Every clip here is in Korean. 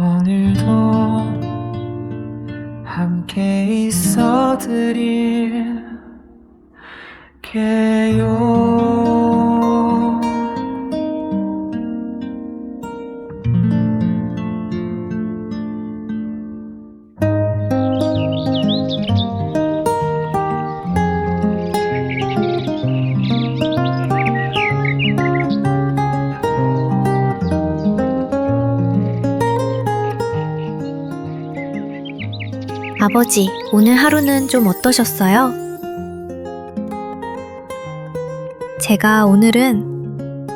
오늘도 함께 있어 드릴게요. 아버지, 오늘 하루는 좀 어떠셨어요? 제가 오늘은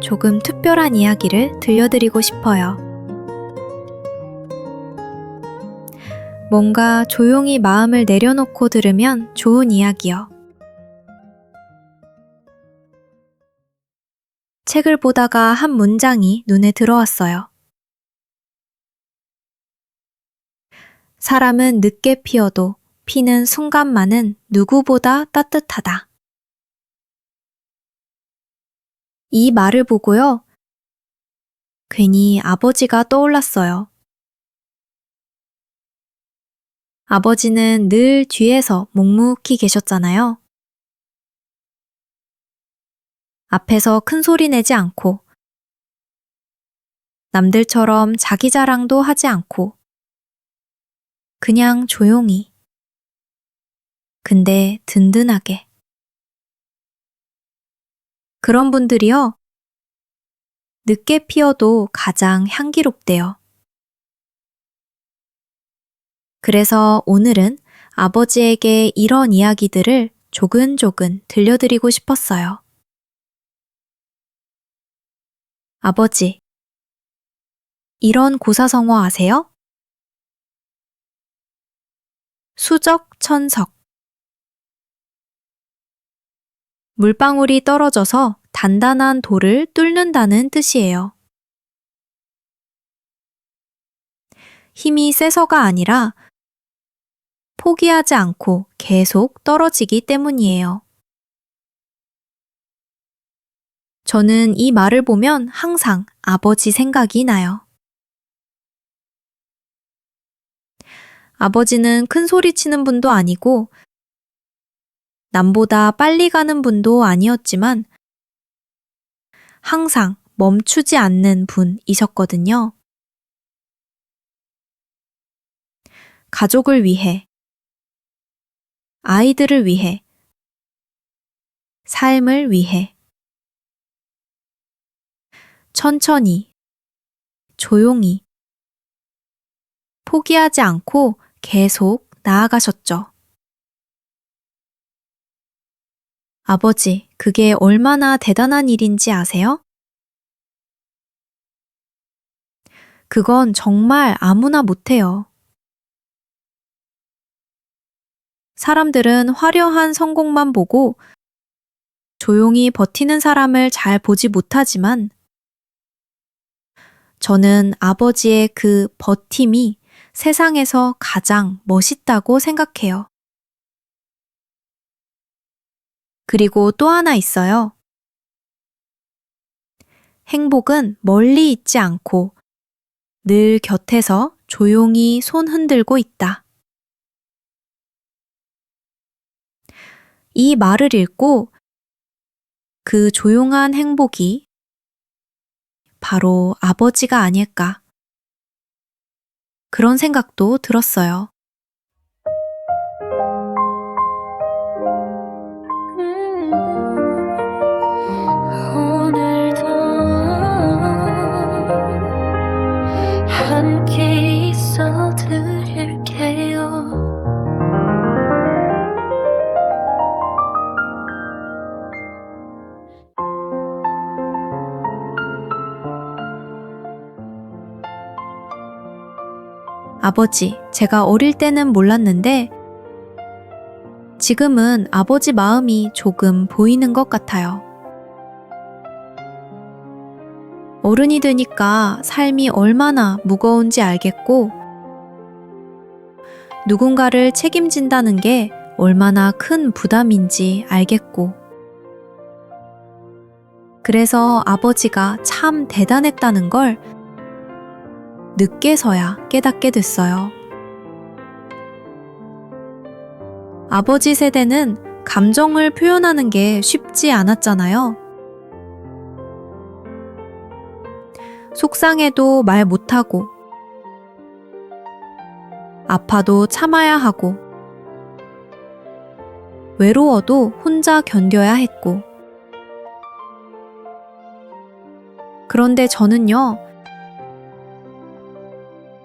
조금 특별한 이야기를 들려드리고 싶어요. 뭔가 조용히 마음을 내려놓고 들으면 좋은 이야기요. 책을 보다가 한 문장이 눈에 들어왔어요. 사람은 늦게 피어도 피는 순간만은 누구보다 따뜻하다. 이 말을 보고요. 괜히 아버지가 떠올랐어요. 아버지는 늘 뒤에서 묵묵히 계셨잖아요. 앞에서 큰 소리 내지 않고, 남들처럼 자기 자랑도 하지 않고, 그냥 조용히. 근데 든든하게. 그런 분들이요. 늦게 피어도 가장 향기롭대요. 그래서 오늘은 아버지에게 이런 이야기들을 조근조근 들려드리고 싶었어요. 아버지, 이런 고사성어 아세요? 수적 천석 물방울이 떨어져서 단단한 돌을 뚫는다는 뜻이에요. 힘이 세서가 아니라 포기하지 않고 계속 떨어지기 때문이에요. 저는 이 말을 보면 항상 아버지 생각이 나요. 아버지는 큰 소리 치는 분도 아니고 남보다 빨리 가는 분도 아니었지만 항상 멈추지 않는 분이셨거든요. 가족을 위해, 아이들을 위해, 삶을 위해, 천천히, 조용히, 포기하지 않고 계속 나아가셨죠. 아버지, 그게 얼마나 대단한 일인지 아세요? 그건 정말 아무나 못해요. 사람들은 화려한 성공만 보고 조용히 버티는 사람을 잘 보지 못하지만 저는 아버지의 그 버팀이 세상에서 가장 멋있다고 생각해요. 그리고 또 하나 있어요. 행복은 멀리 있지 않고 늘 곁에서 조용히 손 흔들고 있다. 이 말을 읽고 그 조용한 행복이 바로 아버지가 아닐까. 그런 생각도 들었어요. 아버지, 제가 어릴 때는 몰랐는데 지금은 아버지 마음이 조금 보이는 것 같아요. 어른이 되니까 삶이 얼마나 무거운지 알겠고, 누군가를 책임진다는 게 얼마나 큰 부담인지 알겠고, 그래서 아버지가 참 대단했다는 걸 늦게서야 깨닫게 됐어요. 아버지 세대는 감정을 표현하는 게 쉽지 않았잖아요. 속상해도 말 못하고, 아파도 참아야 하고, 외로워도 혼자 견뎌야 했고, 그런데 저는요,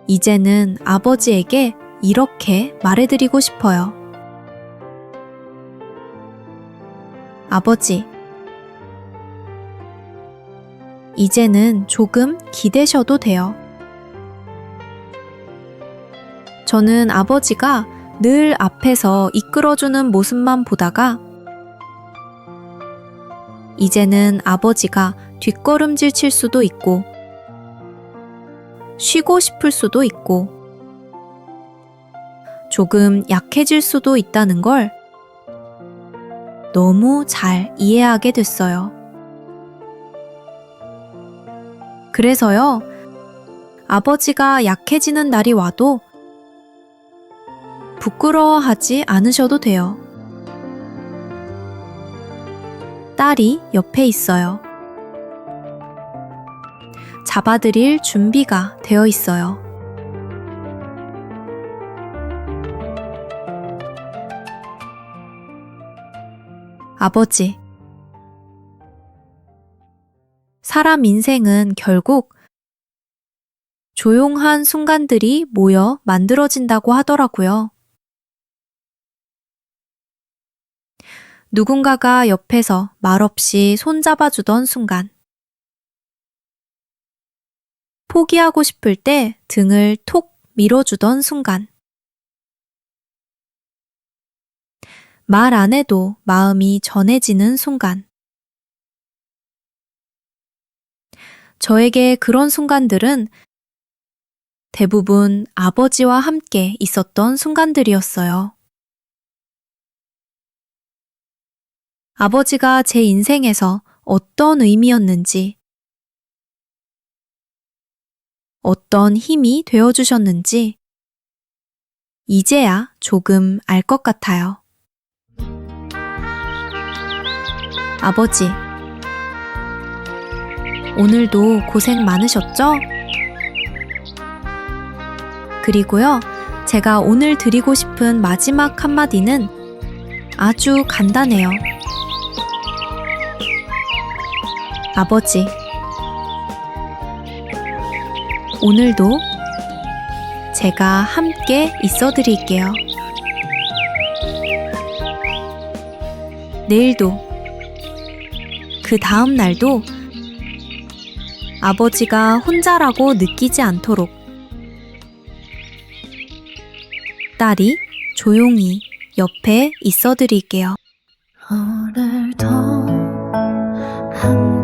이제는 아버지에게 이렇게 말해드리고 싶어요. 아버지, 이제는 조금 기대셔도 돼요. 저는 아버지가 늘 앞에서 이끌어주는 모습만 보다가 이제는 아버지가 뒷걸음질 칠 수도 있고 쉬고 싶을 수도 있고 조금 약해질 수도 있다는 걸 너무 잘 이해하게 됐어요. 그래서요, 아버지가 약해지는 날이 와도 부끄러워하지 않으셔도 돼요. 딸이 옆에 있어요. 잡아드릴 준비가 되어 있어요. 아버지. 사람 인생은 결국 조용한 순간들이 모여 만들어진다고 하더라고요. 누군가가 옆에서 말없이 손잡아주던 순간. 포기하고 싶을 때 등을 톡 밀어주던 순간. 말 안 해도 마음이 전해지는 순간. 저에게 그런 순간들은 대부분 아버지와 함께 있었던 순간들이었어요. 아버지가 제 인생에서 어떤 의미였는지, 어떤 힘이 되어 주셨는지, 이제야 조금 알 것 같아요. 아버지, 오늘도 고생 많으셨죠? 그리고요, 제가 오늘 드리고 싶은 마지막 한마디는 아주 간단해요. 아버지, 오늘도 제가 함께 있어 드릴게요. 내일도, 그 다음 날도 아버지가 혼자라고 느끼지 않도록 딸이 조용히 옆에 있어 드릴게요. 오늘도 한